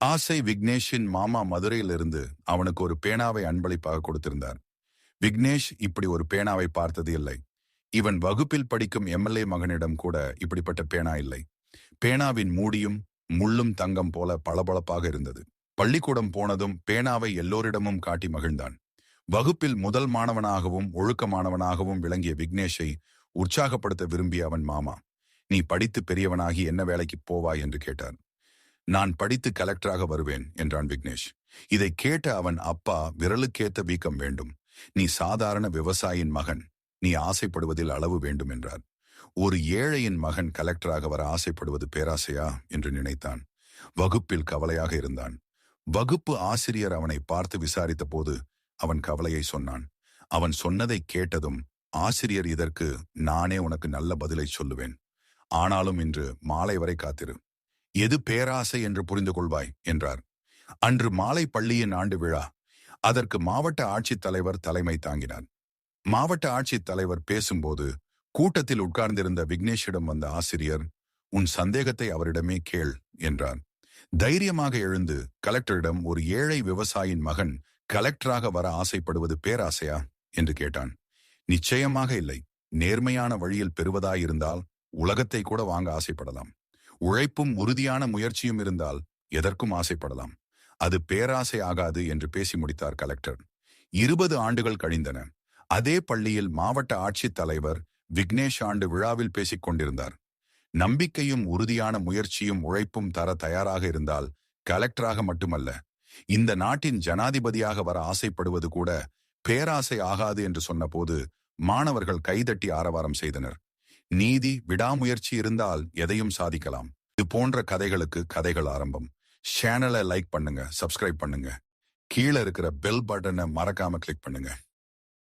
ஆசை விக்னேஷின் மாமா மதுரையிலிருந்து அவனுக்கு ஒரு பேனாவை அன்பளிப்பாக கொடுத்திருந்தார். விக்னேஷ் இப்படி ஒரு பேனாவை பார்த்தது இல்லை. இவன் வகுப்பில் படிக்கும் எம்எல்ஏ மகனிடம் கூட இப்படிப்பட்ட பேனா இல்லை. பேனாவின் மூடியும் முள்ளும் தங்கம் போல பளபளப்பாக இருந்தது. பள்ளிக்கூடம் போனதும் பேனாவை எல்லோரிடமும் காட்டி மகிழ்ந்தான். வகுப்பில் முதல் மாணவனாகவும் ஒழுக்கமானவனாகவும் விளங்கிய விக்னேஷை உற்சாகப்படுத்த விரும்பிய அவன் மாமா. நீ படித்து பெரியவனாகி என்ன வேலைக்கு போவாய்? என்று கேட்டான் நான் படித்து கலெக்டராக வருவேன் என்றான் விக்னேஷ். இதை கேட்ட அவன் அப்பா விரலுக்கேத்த வீக்கம் வேண்டும். நீ சாதாரண விவசாயின் மகன். நீ ஆசைப்படுவதில் அளவு வேண்டும் என்றார். ஒரு ஏழையின் மகன் கலெக்டராக வர ஆசைப்படுவது பேராசையா? என்று நினைத்தான். வகுப்பில் கவலையாக இருந்தான். வகுப்பு ஆசிரியர் அவனை பார்த்து விசாரித்த போது அவன் கவலையை சொன்னான். அவன் சொன்னதை கேட்டதும் ஆசிரியர் இதற்கு நானே உனக்கு நல்ல பதிலை சொல்லுவேன். ஆனாலும் இன்று மாலை வரை காத்திரு. எது பேராசை என்று புரிந்து கொள்வாய் என்றார். அன்று மாலை பள்ளியின் ஆண்டு விழா. அதற்கு மாவட்ட ஆட்சித்தலைவர் தலைமை தாங்கினார். மாவட்ட ஆட்சித்தலைவர் பேசும்போது கூட்டத்தில் உட்கார்ந்திருந்த விக்னேஷிடம் வந்த ஆசிரியர் உன் சந்தேகத்தை அவரிடமே கேள் என்றார். தைரியமாக எழுந்து கலெக்டரிடம் ஒரு ஏழை விவசாயின் மகன் கலெக்டராக வர ஆசைப்படுவது பேராசையா? என்று கேட்டான். நிச்சயமாக இல்லை. நேர்மையான வழியில் பெறுவதாயிருந்தால் உலகத்தை கூட வாங்க ஆசைப்படலாம் உழைப்பும் உறுதியான முயற்சியும் இருந்தால் எதற்கும் ஆசைப்படலாம். அது பேராசை ஆகாது என்று பேசி முடித்தார் கலெக்டர். இருபது ஆண்டுகள் கழிந்தன. அதே பள்ளியில் மாவட்ட ஆட்சித் தலைவர் விக்னேஷ் ஆண்டு விழாவில் பேசிக் கொண்டிருந்தார். நம்பிக்கையும் உறுதியான முயற்சியும் உழைப்பும் தர தயாராக இருந்தால் கலெக்டராக மட்டுமல்ல இந்த நாட்டின் ஜனாதிபதியாக வர ஆசைப்படுவது கூட பேராசை ஆகாது என்று சொன்னபோது மாணவர்கள் கைதட்டி ஆரவாரம் செய்தனர். நீதி விடாமுயற்சி இருந்தால் எதையும் சாதிக்கலாம். இது போன்ற கதைகளுக்கு கதைகள் ஆரம்பம். சேனலை லைக் பண்ணுங்க சப்ஸ்கிரைப் பண்ணுங்க. கீழே இருக்கிற பெல் பட்டனை மறக்காம கிளிக் பண்ணுங்க.